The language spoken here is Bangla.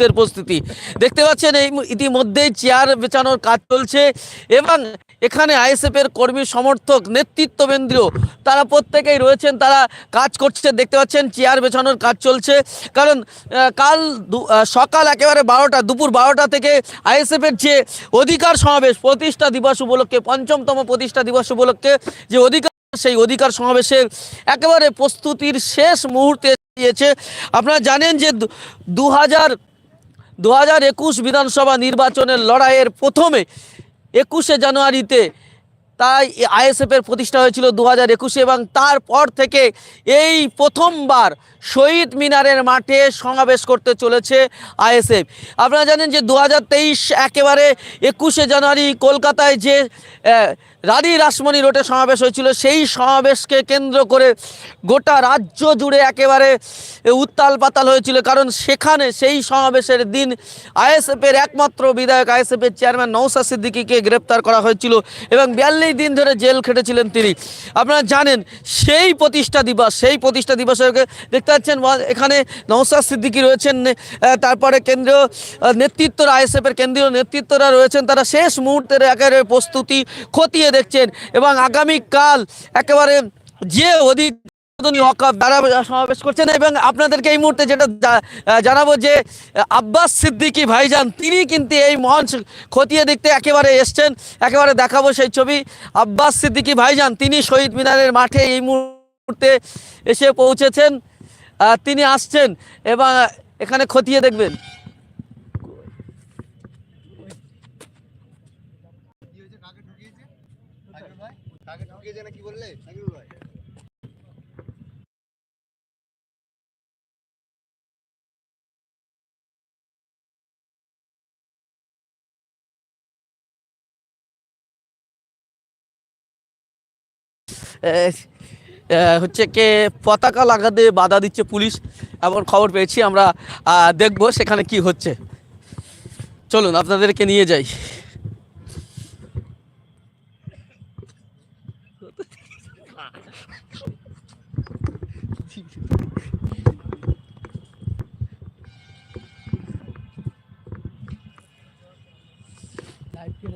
মুহূর্তের প্রস্তুতি। দেখতে পাচ্ছেন এই ইতিমধ্যেই চেয়ার বেচানোর কাজ চলছে এবং এখানে আইএসএফ এর কর্মী সমর্থক নেতৃত্ববেন্দ্রীয় তারা প্রত্যেকেই রয়েছেন, তারা কাজ করছে। দেখতে পাচ্ছেন চেয়ার বেছানোর কাজ চলছে। কারণ কাল সকাল একেবারে বারোটা, দুপুর বারোটা থেকে আইএসএফ এর যে অধিকার সমাবেশ, প্রতিষ্ঠা দিবস উপলক্ষে, পঞ্চমতম প্রতিষ্ঠা দিবস উপলক্ষে যে অধিকার, সেই অধিকার সমাবেশের একেবারে প্রস্তুতির শেষ মুহূর্তে দিয়েছে আপনারা জানেন যে দু হাজার দু হাজার একুশ বিধানসভা নির্বাচনের লড়াইয়ের প্রথমে একুশে জানুয়ারিতে তাই আইএসএফের প্রতিষ্ঠা হয়েছিল দু হাজার একুশে এবং তারপর থেকে এই প্রথমবার শহীদ মিনারের মাঠে সমাবেশ করতে চলেছে আইএসএফ। আপনারা জানেন যে দু হাজার তেইশ একেবারে একুশে জানুয়ারি কলকাতায় যে রানী রাসমণি রোডে সমাবেশ হয়েছিল, সেই সমাবেশকে কেন্দ্র করে গোটা রাজ্য জুড়ে একেবারে উত্তাল পাতাল হয়েছিল, কারণ সেখানে সেই সমাবেশের দিন আইএসএফের একমাত্র বিধায়ক, আইএসএফের চেয়ারম্যান নৌসা সিদ্দিকিকে গ্রেপ্তার করা হয়েছিল এবং বিয়াল্লিশ দিন ধরে জেল খেটেছিলেন তিনি। আপনারা জানেন, সেই প্রতিষ্ঠা দিবস, সেই প্রতিষ্ঠা দিবসে দেখতে পাচ্ছেন এখানে নৌসাদ সিদ্দিকি রয়েছেন তারপরে কেন্দ্রীয় নেতৃত্বরা আইএসএফের কেন্দ্রীয় নেতৃত্বরা রয়েছেন, তারা শেষ মুহূর্তের একেবারে প্রস্তুতি খতিয়ে দেখছেন এবং আগামীকাল একেবারে যে অধিক সমাবেশ করছেন এবং আপনাদেরকে এই মুহূর্তে যেটা জানাব যে আব্বাস সিদ্দিকী ভাইজান, তিনি কিন্তু এই মঞ্চ খতিয়ে দেখতে একেবারে এসছেন, একেবারে দেখাবো সেই ছবি। আব্বাস সিদ্দিকী ভাইজান, তিনি শহীদ মিনারের মাঠে এই মুহূর্তে এসে পৌঁছেছেন তিনি আসছেন এবং এখানে খতিয়ে দেখবেন। কি বললে? হচ্ছে কে পতাকা লাগাতে বাধা দিচ্ছে পুলিশ, এমন খবর পেয়েছি আমরা দেখব সেখানে কি হচ্ছে। চলুন, আপনাদেরকে নিয়ে যাই।